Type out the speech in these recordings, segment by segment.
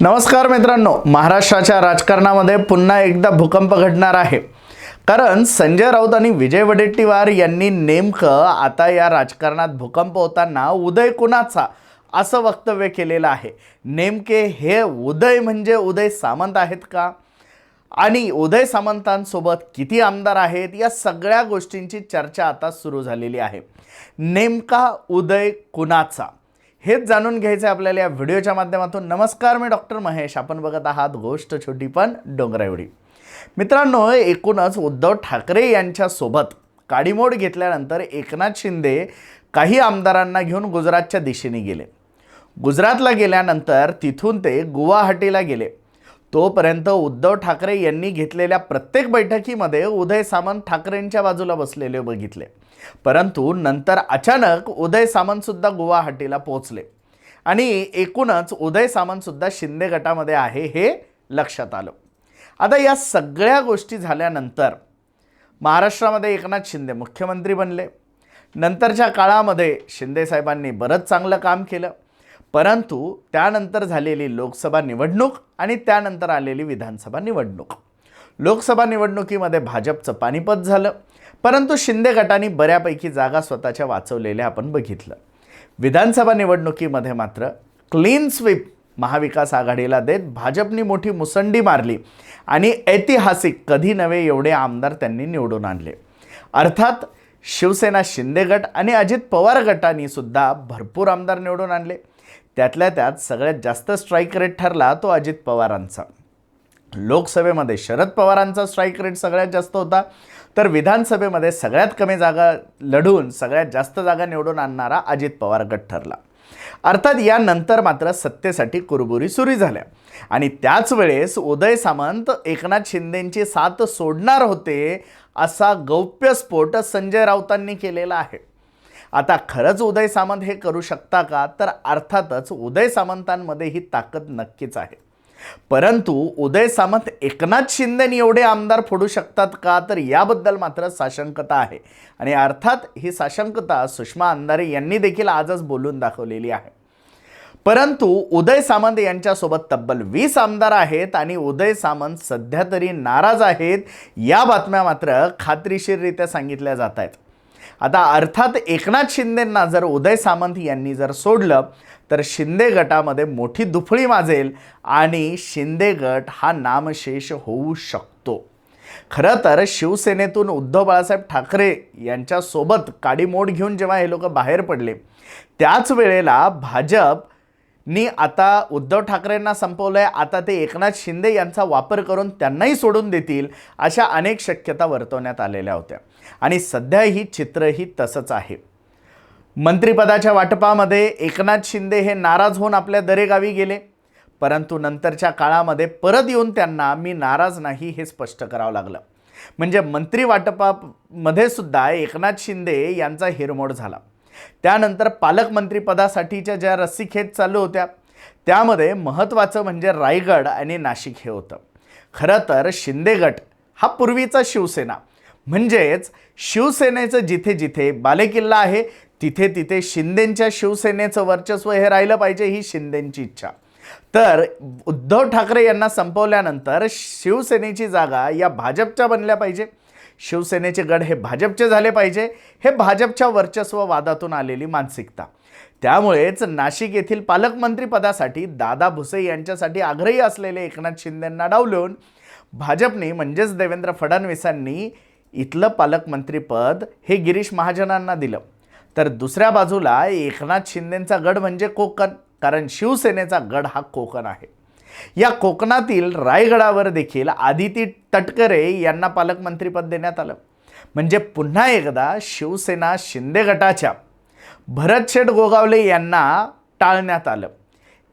नमस्कार मित्रांनो महाराष्ट्राच्या राजकारणामध्ये पुन्हा एकदा भूकंप घडणार आहे. कारण संजय राऊत आणि विजय वडेट्टीवार यांनी नेमकं आता या राजकारणात भूकंप होताना उदय कुणाचा असं वक्तव्य केलेलं आहे. नेमके हे उदय म्हणजे उदय सामंत आहेत का? आणि उदय सामंतांसोबत किती आमदार आहेत? या सगळ्या गोष्टींची चर्चा आता सुरू झालेली आहे. नेमका उदय कुणाचा? हेच जाणून घ्यायचं आहे आपल्याला या व्हिडिओच्या माध्यमातून. नमस्कार मी डॉक्टर महेश. आपण बघत आहात गोष्ट छोटी पण डोंगराएवढी मित्रांनो एकूणच उद्धव ठाकरे यांच्यासोबत काडीमोड घेतल्यानंतर एकनाथ शिंदे काही आमदारांना घेऊन गुजरातच्या दिशेने गेले. गुजरातला गेल्यानंतर तिथून ते गुवाहाटीला गेले. तोपर्यंत उद्धव ठाकरे यांनी घेतलेल्या प्रत्येक बैठकीमध्ये उदय सामंत ठाकरेंच्या बाजूला बसलेले बघितले. परंतु नंतर अचानक उदय सामंतसुद्धा गुवाहाटीला पोहोचले. आणि एकूणच उदय सामंतसुद्धा शिंदे गटामध्ये आहे हे लक्षात आलं. आता या सगळ्या गोष्टी झाल्यानंतर महाराष्ट्रामध्ये एकनाथ शिंदे मुख्यमंत्री बनले. नंतरच्या काळामध्ये शिंदे साहेबांनी बरंच चांगलं काम केलं. परंतु त्यानंतर झालेली लोकसभा निवडणूक आणि त्यानंतर आलेली विधानसभा निवडणूक. लोकसभा निवडणुकीमध्ये भाजपचं पानिपत झालं. परंतु शिंदे गटाने बऱ्यापैकी जागा स्वतःच्या वाचवलेल्या आपण बघितलं. विधानसभा निवडणुकीमध्ये मात्र क्लीन स्वीप महाविकास आघाडीला देत भाजपनी मोठी मुसंडी मारली आणि ऐतिहासिक कधी नव्हे एवढे आमदार त्यांनी निवडून आणले. अर्थात शिवसेना शिंदे गट आणि अजित पवार गटांनी सुद्धा भरपूर आमदार निवडून आणले. त्यातल्या त्यात सगळ्यात जास्त स्ट्राईक रेट ठरला तो अजित पवारांचा. लोकसभेमध्ये शरद पवारांचा स्ट्राईक रेट सगळ्यात जास्त होता. तर विधानसभेमध्ये सगळ्यात कमी जागा लढून सगळ्यात जास्त जागा निवडून आणणारा अजित पवार गट ठरला. अर्थात यानंतर मात्र सत्तेसाठी कुरबुरी सुरू झाल्या. आणि त्याच वेळेस उदय सामंत एकनाथ शिंदेंची साथ सोडणार होते असा गौप्यस्फोट संजय राऊतांनी केलेला आहे. आता खरंच उदय सामंत हे करू शकता का? तर अर्थातच उदय सामंतांमध्ये ही ताकद नक्कीच आहे. परंतु उदय सामंत एकनाथ शिंदेनी एवढे आमदार फोडू शकतात का? तर याबद्दल मात्र साशंकता आहे. आणि अर्थात ही साशंकता सुषमा अंधारे यांनी देखील आजच बोलून दाखवलेली आहे. परंतु उदय सामंत यांच्यासोबत तब्बल वीस आमदार आहेत आणि उदय सामंत सध्या तरी नाराज आहेत. या बातम्या मात्र खात्रीशीररित्या सांगितल्या जात आहेत. आता अर्थात एकनाथ शिंदेंना जर उदय सामंत यांनी जर सोडलं तर शिंदे गटामध्ये मोठी दुफळी माजेल आणि शिंदे गट हा नामशेष होऊ शकतो. खरं तर शिवसेनेतून उद्धव बाळासाहेब ठाकरे यांच्यासोबत काडीमोड घेऊन जेव्हा हे लोक बाहेर पडले त्याच वेळेला भाजप नी आता उद्धव ठाकरेंना संपवलं आहे आता ते एकनाथ शिंदे यांचा वापर करून त्यांनाही सोडून देतील अशा अनेक शक्यता वर्तवण्यात आलेल्या होत्या. आणि सध्या ही चित्रही तसंच आहे. मंत्रिपदाच्या वाटपामध्ये एकनाथ शिंदे हे नाराज होऊन आपल्या दरेगावी गेले. परंतु नंतरच्या काळामध्ये परत येऊन त्यांना मी नाराज नाही हे स्पष्ट करावं लागलं. म्हणजे मंत्री वाटपामध्ये सुद्धा एकनाथ शिंदे यांचा हिरमोड झाला. त्यानंतर पालकमंत्रीपदासाठीच्या ज्या रस्सीखेच चालू होत्या त्यामध्ये महत्त्वाचं म्हणजे रायगड आणि नाशिक हे होतं. खरं तर शिंदे गट हा पूर्वीचा शिवसेना. म्हणजेच शिवसेनेचं जिथे जिथे बालेकिल्ला आहे तिथे तिथे शिंदेंच्या शिवसेनेचं वर्चस्व हे राहिलं पाहिजे ही शिंदेंची इच्छा. तर उद्धव ठाकरे यांना संपवल्यानंतर शिवसेनेची जागा या भाजपच्या बनल्या पाहिजे. शिवसेनेचे गड हे भाजपचे झाले पाहिजे हे भाजपच्या वर्चस्व वादातून आलेली मानसिकता. त्यामुळेच नाशिक येथील पालकमंत्रीपदासाठी दादा भुसे यांच्यासाठी आग्रही असलेले एकनाथ शिंदेंना डावलून भाजपने म्हणजेच देवेंद्र फडणवीसांनी इथलं पालकमंत्रीपद हे गिरीश महाजनांना दिलं. तर दुसऱ्या बाजूला एकनाथ शिंदेंचा गड म्हणजे कोकण कारण शिवसेनेचा गड हा कोकण आहे. या कोकणातील रायगडावर देखील आदिती तटकरे यांना पालकमंत्रीपद देण्यात आलं. म्हणजे पुन्हा एकदा शिवसेना शिंदे गटाच्या भरतशेठ गोगावले यांना टाळण्यात आलं.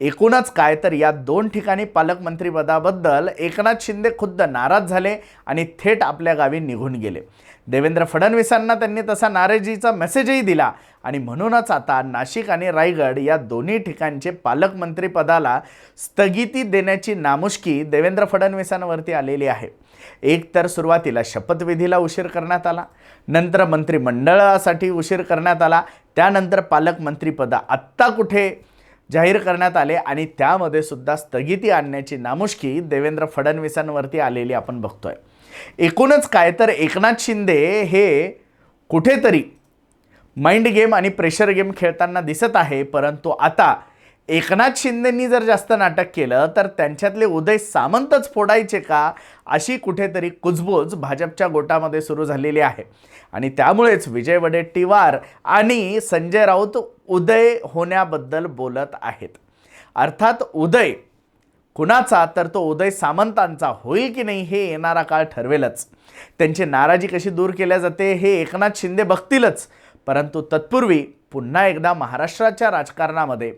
एकूणच काय तर या दोन ठिकाणी पालकमंत्रीपदाबद्दल एकनाथ शिंदे खुद्द नाराज झाले आणि थेट आपल्या गावी निघून गेले. देवेंद्र फडणवीसांना त्यांनी तसा नाराजीचा मेसेजही दिला आणि म्हणूनच आता नाशिक आणि रायगड या दोन्ही ठिकाणचे पालकमंत्रीपदाला स्थगिती देण्याची नामुष्की देवेंद्र फडणवीसांवरती आलेली आहे. एक तर सुरुवातीला शपथविधीला उशीर करण्यात आला नंतर मंत्रिमंडळासाठी उशीर करण्यात आला त्यानंतर पालकमंत्रीपदा आत्ता कुठे जाहीर करण्यात आले आणि त्यामध्ये सुद्धा स्थगिती आणण्याची नामुष्की देवेंद्र फडणवीसांवरती आलेली आपण बघतोय. एकूणच काय तर एकनाथ शिंदे हे कुठेतरी माइंड गेम आणि प्रेशर गेम खेळताना दिसत आहे परंतु आता एकनाथ शिंदेंनी जर जास्त नाटक केलं तर त्यांच्यातले उदय सामंतच फोडायचे का? अशी कुठेतरी कुजबूज भाजपच्या गोटामध्ये सुरू झालेली आहे. आणि त्यामुळेच विजय वडेट्टीवार आणि संजय राऊत उदय होण्याबद्दल बोलत आहेत. अर्थात उदय कुणाचा तर तो उदय सामंतांचा होईल की नाही हे येणारा काळ ठरवेलच. त्यांची नाराजी कशी दूर केल्या जाते हे एकनाथ शिंदे बघतीलच. परंतु तत्पूर्वी पुन्हा एकदा महाराष्ट्राच्या राजकारणामध्ये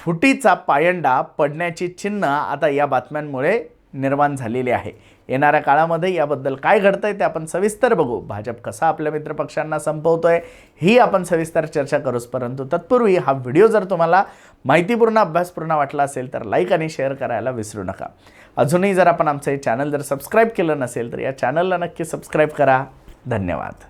फुटीचा पायंडा पडण्याची चिन्ह आता या बातम्यांमुळे निर्माण झालेली आहे. येणाऱ्या काळामध्ये याबद्दल काय घडतं आहे ते आपण सविस्तर बघू. भाजप कसा आपल्या मित्रपक्षांना संपवतो आहे ही आपण सविस्तर चर्चा करूच. परंतु तत्पूर्वी हा व्हिडिओ जर तुम्हाला माहितीपूर्ण अभ्यासपूर्ण वाटला असेल तर लाईक आणि शेअर करायला विसरू नका. अजूनही जर आपण आमचं हे चॅनल जर सबस्क्राईब केलं नसेल तर या चॅनलला नक्की सबस्क्राईब करा. धन्यवाद.